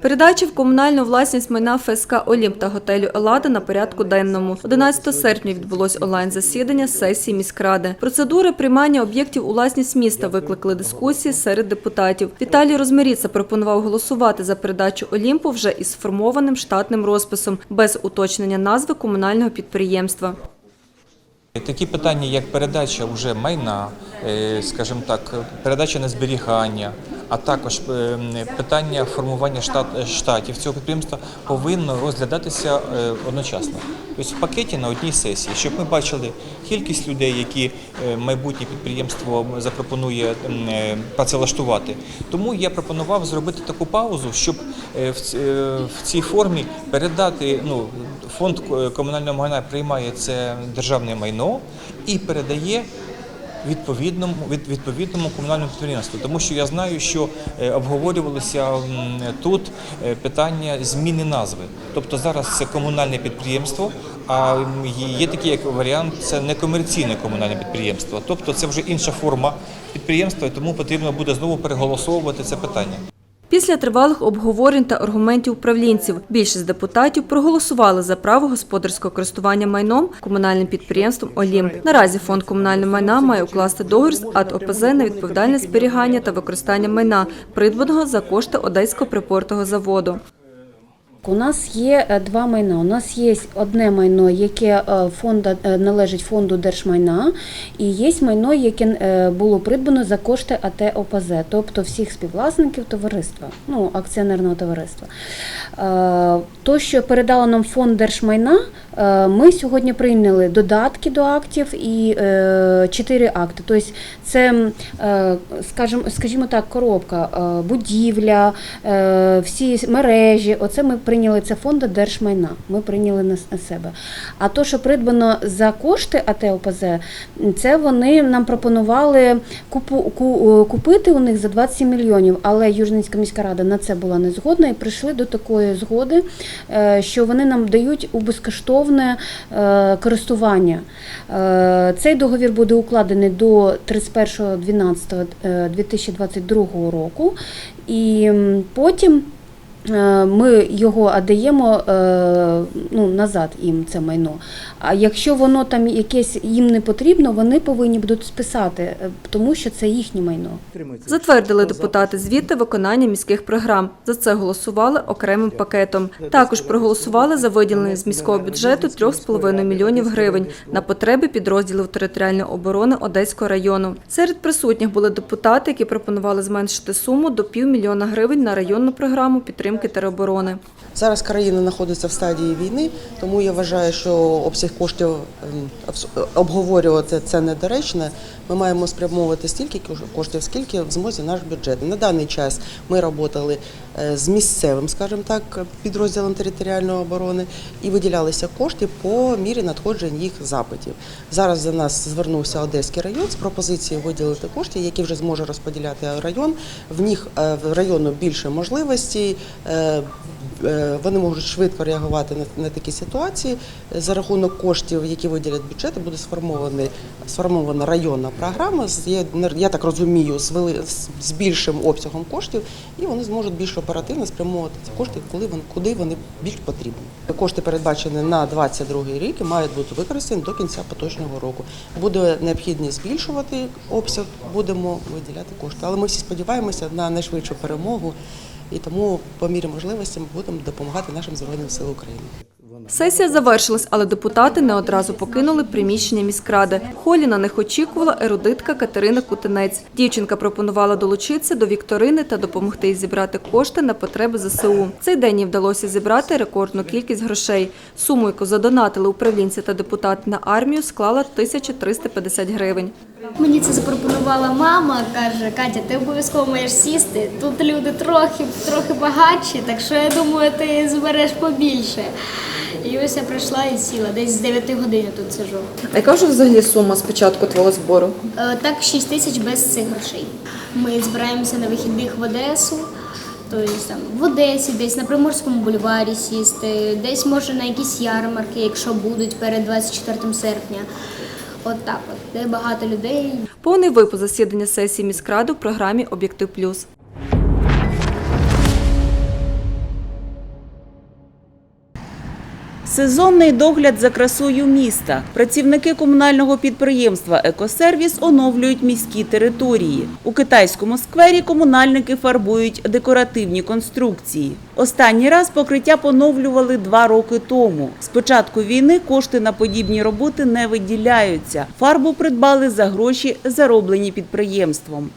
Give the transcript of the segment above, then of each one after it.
Передача в комунальну власність майна ФСК Олімп та готелю Елада на порядку денному. 11 серпня відбулось онлайн-засідання сесії міськради. Процедури приймання об'єктів у власність міста викликали дискусії серед депутатів. Віталій Розмиріца пропонував голосувати за передачу Олімпу вже із сформованим штатним розписом, без уточнення назви комунального підприємства. Такі питання, як передача вже майна, е, скажімо так, передача на зберігання, а також е, питання формування штат- штатів цього підприємства повинно розглядатися е, одночасно. Тобто в пакеті на одній сесії, щоб ми бачили кількість людей, які е, майбутнє підприємство запропонує е, працевлаштувати. Тому я пропонував зробити таку паузу, щоб е, в е, цій формі передати ну, фонд е, комунального майна приймає це державне майно і передає відповідному від відповідному комунальному підприємству, тому що я знаю, що е, обговорювалося тут е, питання зміни назви. Тобто зараз це комунальне підприємство, а є такий як варіант, це некомерційне комунальне підприємство. Тобто це вже інша форма підприємства, тому потрібно буде знову переголосовувати це питання. Після тривалих обговорень та аргументів управлінців більшість депутатів проголосували за право господарського користування майном комунальним підприємством Олімп. Наразі фонд комунального майна має укласти договір з АТ ОПЗ на відповідальне зберігання та використання майна, придбаного за кошти Одеського припортового заводу. У нас є е, два майна. У нас є одне майно, яке е, фонда е, належить фонду держмайна, і є майно, яке було придбано за кошти АТ ОПЗ, тобто всіх співвласників товариства, ну акціонерного товариства. То, що передало нам фонд держмайна, ми сьогодні прийняли додатки до актів і чотири акти. Тобто це, скажімо, скажімо так, коробка, будівля, всі мережі. Оце ми прийняли це фонду держмайна. Ми прийняли на себе. А то, що придбано за кошти АТ ОПЗ, це вони нам пропонували купу, е, купити у них за 27 мільйонів, але Южницька міська рада на це була не згодна і прийшли до такої згоди, е, що вони нам дають у безкоштовне е, користування. Цей договір буде укладений до 31.12.2022 року, і потім. Е, Ми його віддаємо е, ну, назад їм це майно. А якщо воно там якесь їм не потрібно, вони повинні будуть списати, е, тому що це їхнє майно. Затвердили депутати звіти виконання міських програм. За це голосували окремим пакетом. Також проголосували за виділення з міського бюджету 3,5 мільйонів гривень на потреби підрозділів територіальної оборони Одеського району. Серед присутніх були депутати, які пропонували зменшити суму до півмільйона гривень на районну програму підтримки тероборони. Зараз країна знаходиться в стадії війни, тому я вважаю, що обсяг коштів ем, обговорювати це недоречно. Ми маємо спрямовувати стільки коштів, скільки в змозі наш бюджет. На даний час ми працювали е, з місцевим, скажімо так, підрозділом територіальної оборони і виділялися кошти по мірі надходжень їх запитів. Зараз до нас звернувся Одеський район з пропозицією виділити кошти, які вже зможе розподіляти район. В них е, в району більше можливостей. Е, Вони можуть швидко реагувати на, такі ситуації. За рахунок коштів, які виділять бюджети, буде сформована, сформована районна програма. Я, так розумію, з, вели, з, більшим обсягом коштів, і вони зможуть більш оперативно спрямовувати ці кошти, коли вони, куди вони більш потрібні. Кошти передбачені на 22 рік мають бути використані до кінця поточного року. Буде необхідність збільшувати обсяг, будемо виділяти кошти. Але ми всі сподіваємося на найшвидшу перемогу. І тому, по мірі можливості, ми будемо допомагати нашим Збройним силам України. Сесія завершилась, але депутати не одразу покинули приміщення міськради. В холі на них очікувала ерудитка Катерина Кутинець. Дівчинка пропонувала долучитися до вікторини та допомогти їй зібрати кошти на потреби ЗСУ. Цей день їй вдалося зібрати рекордну кількість грошей. Суму, яку задонатили управлінці та депутати на армію, склала 1350 гривень. Мені це запропонувала мама, каже, Катя, ти обов'язково маєш сісти. Тут люди трохи, трохи багатші, так що я думаю, ти збереш побільше. І ось я прийшла і сіла, десь з 9 годин я тут сижу. А яка вже взагалі сума спочатку твого збору? Е, Так, 6 тисяч без цих грошей. Ми збираємося на вихідних в Одесу. Тобто там в Одесі, десь на Приморському бульварі сісти, десь може на якісь ярмарки, якщо будуть перед 24 серпня. От так от, де багато людей. Повний випуск засідання сесії міськради в програмі Об'єктив Плюс. Сезонний догляд за красою міста. Працівники комунального підприємства Екосервіс оновлюють міські території. У китайському сквері комунальники фарбують декоративні конструкції. Останній раз покриття поновлювали два роки тому. З початку війни кошти на подібні роботи не виділяються. Фарбу придбали за гроші, зароблені підприємством.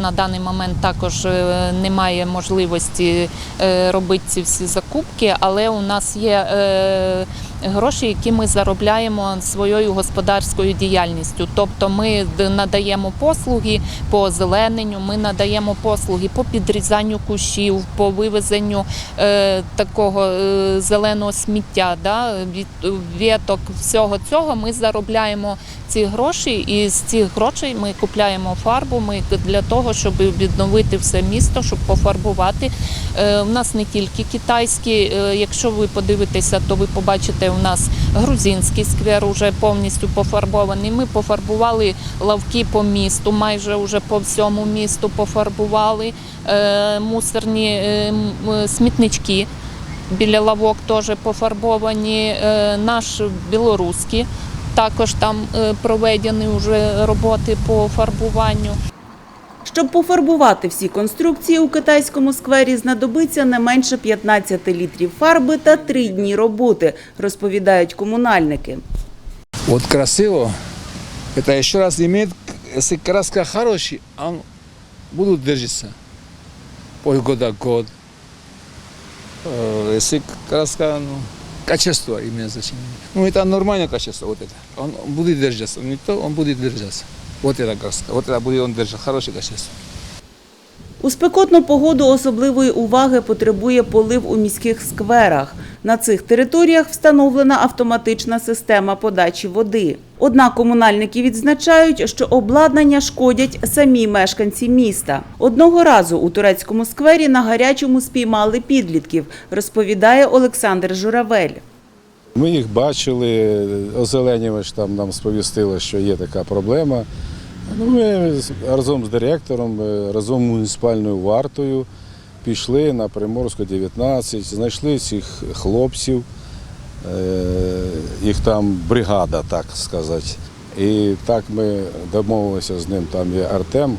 На даний момент також е, немає можливості е, робити ці всі закупки, але у нас є е, гроші, які ми заробляємо своєю господарською діяльністю. Тобто ми надаємо послуги по озелененню, ми надаємо послуги по підрізанню кущів, по вивезенню е, такого е, зеленого сміття, да, від віток, всього цього ми заробляємо ці гроші, і з цих грошей ми купляємо фарбу. Ми для того, щоб відновити все місто, щоб пофарбувати. Е, У нас не тільки китайські. е, Якщо ви подивитеся, то ви побачите, у нас грузинський сквер уже повністю пофарбований. Ми пофарбували лавки по місту, майже вже по всьому місту пофарбували Е, мусорні е, смітнички. Біля лавок теж пофарбовані. Е, Наш білоруський також там е, проведені вже роботи по фарбуванню. Щоб пофарбувати всі конструкції у китайському сквері, знадобиться не менше 15 літрів фарби та три дні роботи, розповідають комунальники. Вот красиво. Это еще раз имеет, если краска хороший, он будут держаться. Полгода, год. Э, Если краска, ну, качество имеет значение. Ну, это нормальное качество, вот это. Он будет держаться. Не то, он будет держаться. Эта краска. Вот это будет он держать. Хорошее качество. У спекотну погоду особливої уваги потребує полив у міських скверах. На цих територіях встановлена автоматична система подачі води. Однак комунальники відзначають, що обладнання шкодять самі мешканці міста. Одного разу у турецькому сквері на гарячому спіймали підлітків, розповідає Олександр Журавель. Ми їх бачили, озеленювач там нам сповістили, що є така проблема. Ну, Ми разом з директором, е, разом з муніципальною вартою пішли на Приморську 19, знайшли цих хлопців, е, їх там бригада, так сказати. І так ми домовилися з ним, там є Артем.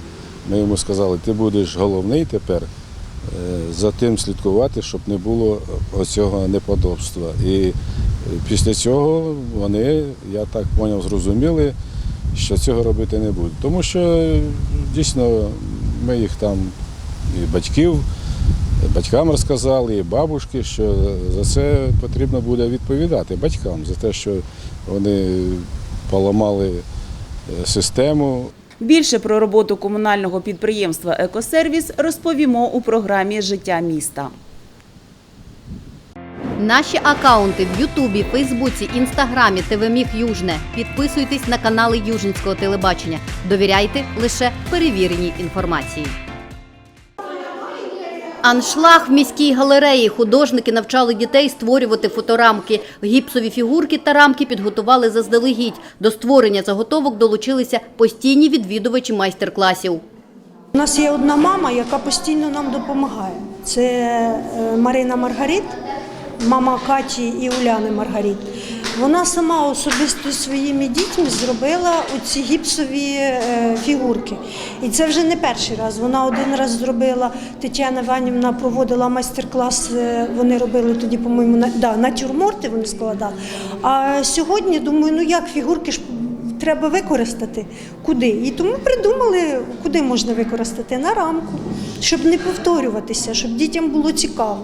Ми йому сказали, ти будеш головний тепер е, за тим слідкувати, щоб не було оцього неподобства. І після цього вони, я так зрозумів, зрозуміли, що цього робити не будуть. Тому що дійсно ми їх там і батьків, і батькам розказали, і бабушки, що за це потрібно буде відповідати батькам, за те, що вони поламали е, систему, Більше про роботу комунального підприємства Екосервіс розповімо у програмі Життя міста. Наші акаунти в Ютубі, Фейсбуці, Інстаграмі, ТВ Міг Южне. Підписуйтесь на канали Южинського телебачення. Довіряйте лише перевіреній інформації. Аншлаг в міській галереї. Художники навчали дітей створювати фоторамки. Гіпсові фігурки та рамки підготували заздалегідь. До створення заготовок долучилися постійні відвідувачі майстер-класів. У нас є одна мама, яка постійно нам допомагає. Це е, Марина Маргарит, мама Каті і Уляни Маргарит. Вона сама особисто своїми дітьми зробила оці гіпсові е, фігурки. І це вже не перший раз. Вона один раз зробила, Тетяна Іванівна проводила майстер-клас, е, вони робили тоді, по-моєму, да, натюрморти вони складали. А сьогодні, думаю, ну як фігурки ж треба використати куди. І тому придумали, куди можна використати на рамку, щоб не повторюватися, щоб дітям було цікаво.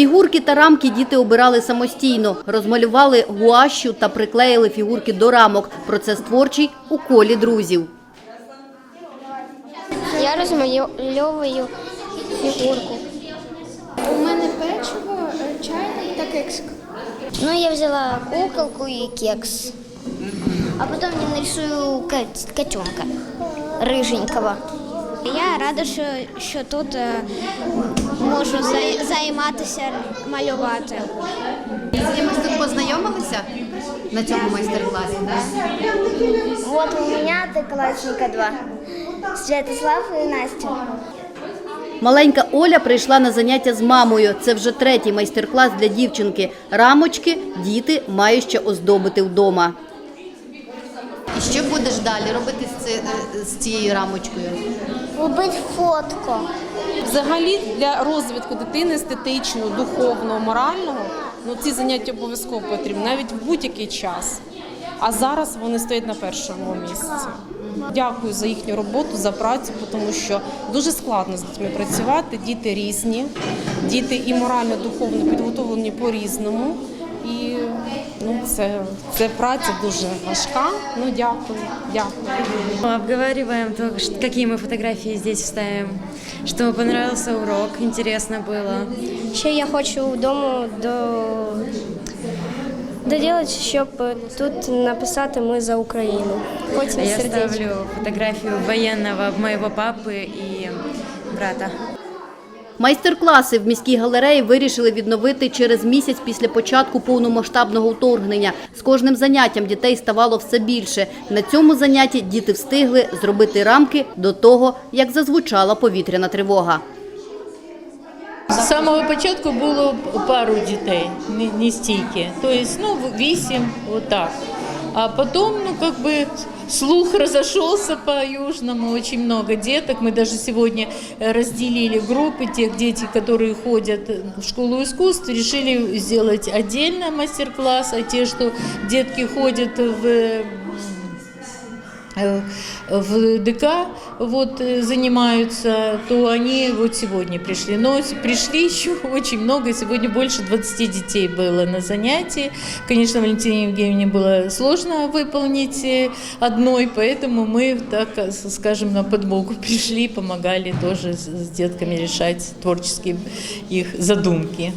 Фігурки та рамки діти обирали самостійно, розмалювали гуашю та приклеїли фігурки до рамок. Процес творчий у колі друзів. Я розмальовую фігурку. У мене печиво, е, чайник та кексик. Ну, я взяла куколку и кекс. А потом я нарисую кот- котенка рыженького. Я рада, що, що тут е, можу займатися малювати. З кимось тут познайомилися на цьому майстер-класі? Вот у меня одноклассника два. Святослав и Настя. Маленька Оля прийшла на заняття з мамою. Це вже третій майстер-клас для дівчинки. Рамочки діти мають ще оздобити вдома. Будеш далі робити з цією рамочкою? Робити фотку. Взагалі для розвитку дитини естетичного, духовного, морального ну ці заняття обов'язково потрібні навіть в будь-який час. А зараз вони стоять на першому місці. Дякую за їхню роботу, за працю, тому що дуже складно з дітьми працювати. Діти різні, діти і морально, духовно підготовлені по-різному. І ну, це, це праця дуже важка. Ну дякую, дякую. Обговариваем то, ш- какие мы фотографии здесь вставим, чтобы понравился урок, интересно было. Ще я хочу вдома до... доділати, щоб тут написати ми за Україну. Потім А я сердечко. ставлю фотографию военного моего папы и брата. Майстер-класи в міській галереї вирішили відновити через місяць після початку повномасштабного вторгнення. З кожним заняттям дітей ставало все більше. На цьому занятті діти встигли зробити рамки до того, як зазвучала повітряна тривога. З самого початку було пару дітей, не, стільки. Тобто, ну, вісім, отак. А потом, ну, бы, слух разошелся по Южному, очень много деток. Мы даже сегодня э, разделили группы тех детей, которые ходят в школу искусств, решили сделать отдельно мастер-класс, а те, что детки ходят в э, в ДК вот э, занимаются, то они вот сегодня пришли. Но с- пришли еще очень много, сегодня больше 20 детей было на занятии. Конечно, Валентине Евгеньевне было сложно выполнить э, одной, поэтому мы, так э, с- скажем, на подмогу пришли, помогали тоже с с детками решать творческие их задумки.